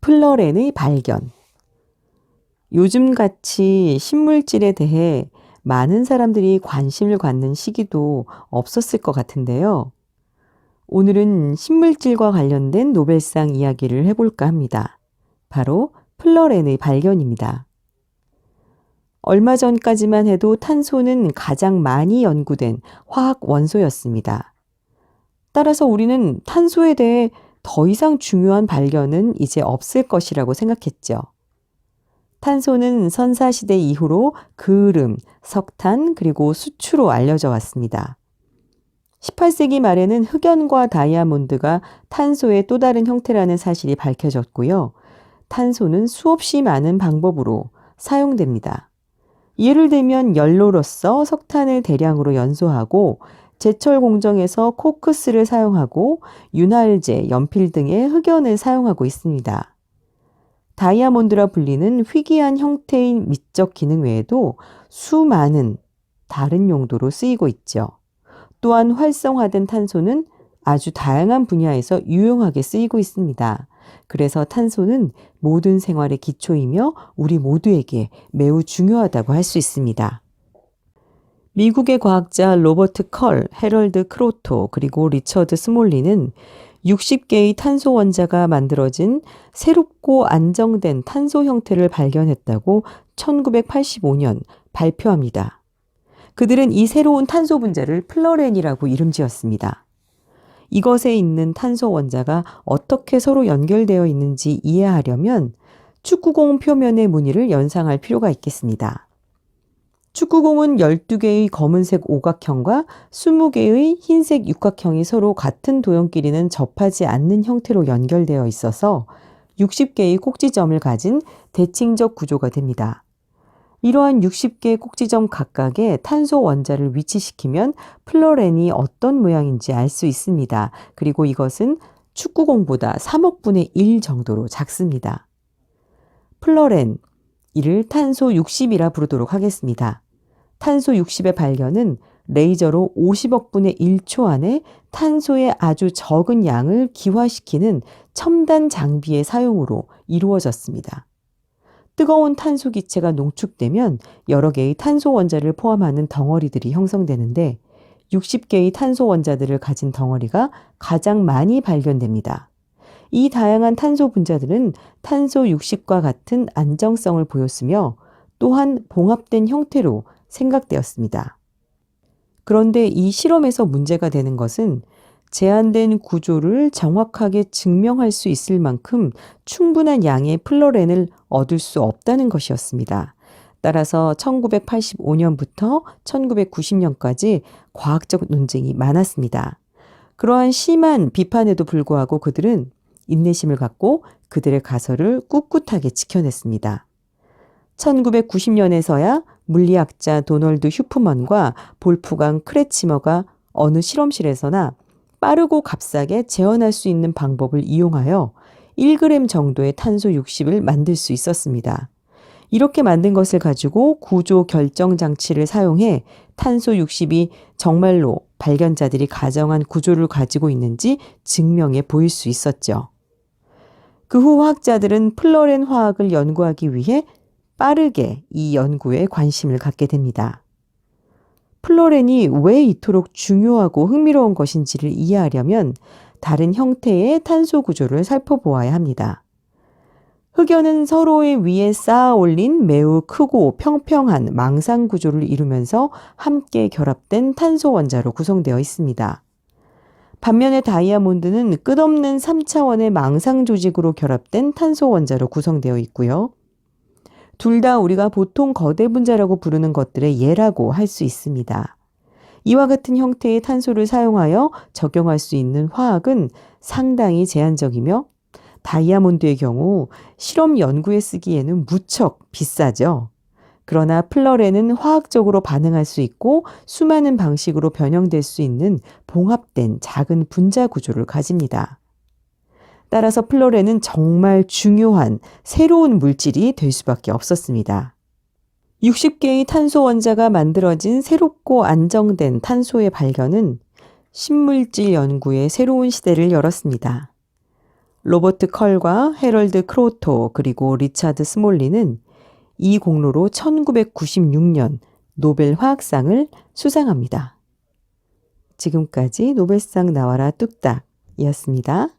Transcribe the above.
플러렌의 발견. 요즘같이 신물질에 대해 많은 사람들이 관심을 갖는 시기도 없었을 것 같은데요. 오늘은 신물질과 관련된 노벨상 이야기를 해볼까 합니다. 바로 플러렌의 발견입니다. 얼마 전까지만 해도 탄소는 가장 많이 연구된 화학 원소였습니다. 따라서 우리는 탄소에 대해 더 이상 중요한 발견은 이제 없을 것이라고 생각했죠. 탄소는 선사시대 이후로 그을음, 석탄, 그리고 수추로 알려져 왔습니다. 18세기 말에는 흑연과 다이아몬드가 탄소의 또 다른 형태라는 사실이 밝혀졌고요. 탄소는 수없이 많은 방법으로 사용됩니다. 예를 들면 연료로서 석탄을 대량으로 연소하고 제철 공정에서 코크스를 사용하고 윤활제, 연필 등의 흑연을 사용하고 있습니다. 다이아몬드라 불리는 희귀한 형태인 미적 기능 외에도 수많은 다른 용도로 쓰이고 있죠. 또한 활성화된 탄소는 아주 다양한 분야에서 유용하게 쓰이고 있습니다. 그래서 탄소는 모든 생활의 기초이며 우리 모두에게 매우 중요하다고 할 수 있습니다. 미국의 과학자 로버트 컬, 헤럴드 크로토, 그리고 리처드 스몰리는 60개의 탄소 원자가 만들어진 새롭고 안정된 탄소 형태를 발견했다고 1985년 발표합니다. 그들은 이 새로운 탄소 분자를 플러렌이라고 이름 지었습니다. 이것에 있는 탄소 원자가 어떻게 서로 연결되어 있는지 이해하려면 축구공 표면의 무늬를 연상할 필요가 있겠습니다. 축구공은 12개의 검은색 오각형과 20개의 흰색 육각형이 서로 같은 도형끼리는 접하지 않는 형태로 연결되어 있어서 60개의 꼭지점을 가진 대칭적 구조가 됩니다. 이러한 60개의 꼭지점 각각에 탄소 원자를 위치시키면 플로렌이 어떤 모양인지 알 수 있습니다. 그리고 이것은 축구공보다 3억분의 1 정도로 작습니다. 플로렌, 이를 탄소 60이라 부르도록 하겠습니다. 탄소 60의 발견은 레이저로 50억 분의 1초 안에 탄소의 아주 적은 양을 기화시키는 첨단 장비의 사용으로 이루어졌습니다. 뜨거운 탄소 기체가 농축되면 여러 개의 탄소 원자를 포함하는 덩어리들이 형성되는데 60개의 탄소 원자들을 가진 덩어리가 가장 많이 발견됩니다. 이 다양한 탄소 분자들은 탄소 60과 같은 안정성을 보였으며 또한 봉합된 형태로 생각되었습니다. 그런데 이 실험에서 문제가 되는 것은 제한된 구조를 정확하게 증명할 수 있을 만큼 충분한 양의 플로렌을 얻을 수 없다는 것이었습니다. 따라서 1985년부터 1990년까지 과학적 논쟁이 많았습니다. 그러한 심한 비판에도 불구하고 그들은 인내심을 갖고 그들의 가설을 꿋꿋하게 지켜냈습니다. 1990년에서야 물리학자 도널드 휴프먼과 볼프강 크레치머가 어느 실험실에서나 빠르고 값싸게 재현할 수 있는 방법을 이용하여 1g 정도의 탄소 60을 만들 수 있었습니다. 이렇게 만든 것을 가지고 구조 결정 장치를 사용해 탄소 60이 정말로 발견자들이 가정한 구조를 가지고 있는지 증명해 보일 수 있었죠. 그 후 화학자들은 플러렌 화학을 연구하기 위해 빠르게 이 연구에 관심을 갖게 됩니다. 플로렌이 왜 이토록 중요하고 흥미로운 것인지를 이해하려면 다른 형태의 탄소 구조를 살펴보아야 합니다. 흑연은 서로의 위에 쌓아 올린 매우 크고 평평한 망상 구조를 이루면서 함께 결합된 탄소 원자로 구성되어 있습니다. 반면에 다이아몬드는 끝없는 3차원의 망상 조직으로 결합된 탄소 원자로 구성되어 있고요. 둘 다 우리가 보통 거대 분자라고 부르는 것들의 예라고 할 수 있습니다. 이와 같은 형태의 탄소를 사용하여 적용할 수 있는 화학은 상당히 제한적이며 다이아몬드의 경우 실험 연구에 쓰기에는 무척 비싸죠. 그러나 플러렌은 화학적으로 반응할 수 있고 수많은 방식으로 변형될 수 있는 봉합된 작은 분자 구조를 가집니다. 따라서 플로렌은 정말 중요한 새로운 물질이 될 수밖에 없었습니다. 60개의 탄소 원자가 만들어진 새롭고 안정된 탄소의 발견은 신물질 연구의 새로운 시대를 열었습니다. 로버트 컬과 헤럴드 크로토 그리고 리차드 스몰리는 이 공로로 1996년 노벨 화학상을 수상합니다. 지금까지 노벨상 나와라 뚝딱이었습니다.